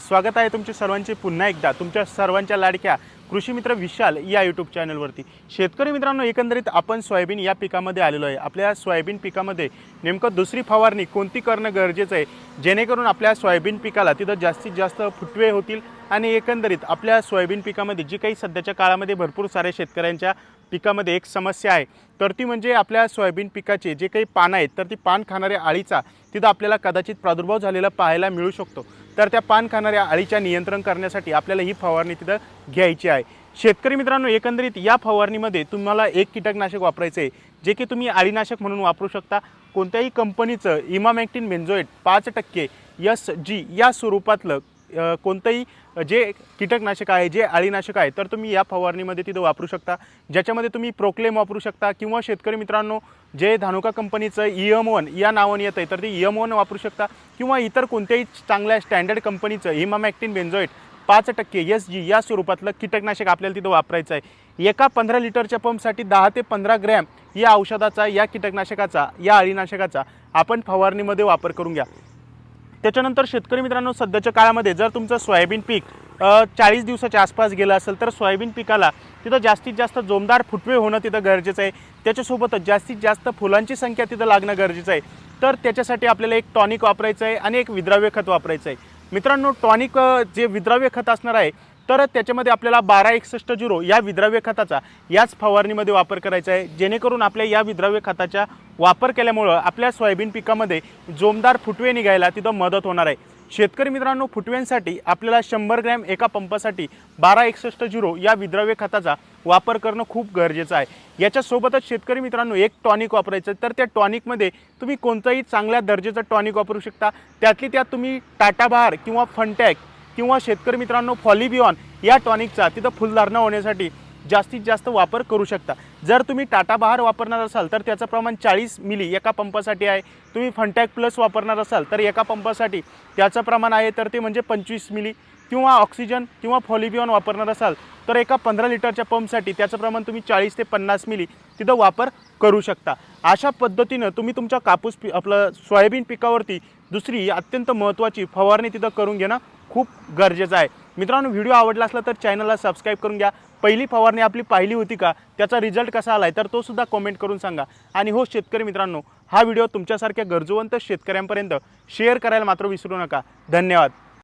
स्वागत आहे तुमचे सर्वांचे. पुन्हा एकदा तुमच्या सर्वांच्या लाडक्या कृषी मित्र विशाल या यूट्यूब चॅनलवरती शेतकरी मित्रांनो एकंदरीत आपण सोयाबीन या पिकामध्ये आलेलो आहे. आपल्या सोयाबीन पिकामध्ये नेमकं दुसरी फवारणी कोणती करणं गरजेचं आहे? जेणेकरून आपल्या सोयाबीन पिकाला तिथं जास्तीत जास्त फुटवे होतील आणि एकंदरीत आपल्या सोयाबीन पिकामध्ये जी काही सध्याच्या काळामध्ये भरपूर साऱ्या शेतकऱ्यांच्या पिकामध्ये एक समस्या आहे. तर ती म्हणजे आपल्या सोयाबीन पिकाचे जे काही पानं आहेत तर ती पान खाणाऱ्या आळीचा तिथं आपल्याला कदाचित प्रादुर्भाव झालेला पाहायला मिळू शकतो. तर त्या पान खाणाऱ्या आळीच्या नियंत्रण करण्यासाठी आपल्याला ही फवारणी तिथं घ्यायची आहे. शेतकरी मित्रांनो एकंदरीत या फवारणीमध्ये तुम्हाला एक कीटकनाशक वापरायचं आहे जे की तुम्ही आळीनाशक म्हणून वापरू शकता. कोणत्याही कंपनीचं इमामॅक्टिन बेन्झोएट पाच टक्के यस जी या स्वरूपातलं कोणतंही जे कीटकनाशक आहे जे अळीनाशक आहे तर तुम्ही या फवारणीमध्ये तिथं वापरू शकता. ज्याच्यामध्ये तुम्ही प्रोक्लेम वापरू शकता किंवा शेतकरी मित्रांनो जे धानुका कंपनीचं ई एम वन या नावाने येतं आहे तर ते ई एम वन वापरू शकता किंवा इतर कोणत्याही चांगल्या स्टँडर्ड कंपनीचं हिमामॅक्टिन बेन्झॉईट पाच टक्के एस जी या स्वरूपातलं कीटकनाशक आपल्याला तिथं वापरायचं आहे. एका पंधरा लिटरच्या पंपसाठी दहा ते पंधरा ग्रॅम या औषधाचा या कीटकनाशकाचा या अळीनाशकाचा आपण फवारणीमध्ये वापर करून घ्या. त्याच्यानंतर शेतकरी मित्रांनो सध्याच्या काळामध्ये जर तुमचं सोयाबीन पीक चाळीस दिवसाच्या आसपास गेलं असेल तर सोयाबीन पिकाला तिथं जास्तीत जास्त जोमदार फुटवे होणं तिथं गरजेचं आहे. त्याच्यासोबतच जास्तीत जास्त फुलांची संख्या तिथं लागणं गरजेचं आहे. तर त्याच्यासाठी आपल्याला एक टॉनिक वापरायचं आहे आणि एक विद्राव्य खत वापरायचं आहे. मित्रांनो टॉनिक जे विद्राव्य खत असणार आहे तर त्याच्यामध्ये आपल्याला बारा एकसष्ट झिरो या विद्राव्य खताचा याच फवारणीमध्ये वापर करायचा आहे. जेणेकरून आपल्या या विद्राव्य खताचा वापर केल्यामुळं आपल्या सोयाबीन पिकामध्ये जोमदार फुटवे निघायला तिथं मदत होणार आहे. शेतकरी मित्रांनो फुटव्यांसाठी आपल्याला शंभर ग्रॅम एका पंपासाठी बारा एकसष्ट झिरो या विद्राव्य खताचा वापर करणं खूप गरजेचं आहे. याच्यासोबतच शेतकरी मित्रांनो एक टॉनिक वापरायचं तर त्या टॉनिकमध्ये तुम्ही कोणतंही चांगल्या दर्जेचं टॉनिक वापरू शकता. त्यातली त्यात तुम्ही टाटा बहार किंवा फनटॅक किंवा शेतकरी मित्रांनो फॉलिबिऑन या टॉनिकचा तिथं फुलधारणा होण्यासाठी जास्तीत जास्त वापर करू शकता. जर तुम्ही टाटा बहार वापरणार असाल तर त्याचं प्रमाण चाळीस मिली एका पंपासाठी आहे. तुम्ही फंटॅक प्लस वापरणार असाल तर एका पंपासाठी त्याचं प्रमाण आहे तर ते म्हणजे पंचवीस मिली. किंवा ऑक्सिजन किंवा फॉलिबिऑन वापरणार असाल तर एका पंधरा लिटरच्या पंपसाठी त्याचं प्रमाण तुम्ही चाळीस ते पन्नास मिली तिथं वापर करू शकता. अशा पद्धतीनं तुम्ही तुमच्या कापूस पी आपलं सोयाबीन पिकावरती दुसरी अत्यंत महत्त्वाची फवारणी तिथं करून घेणं खूप गरजेचं आहे. मित्रांनो व्हिडिओ आवडला असला तर चॅनलला सबस्क्राईब करून घ्या. पहिली फवारणी आपली पाहिली होती का त्याचा रिझल्ट कसा आला आहे तर तो सुद्धा कमेंट करून सांगा. आणि हो शेतकरी मित्रांनो हा व्हिडिओ तुमच्यासारख्या गरजवंत शेतकऱ्यांपर्यंत शेअर करायला मात्र विसरू नका. धन्यवाद.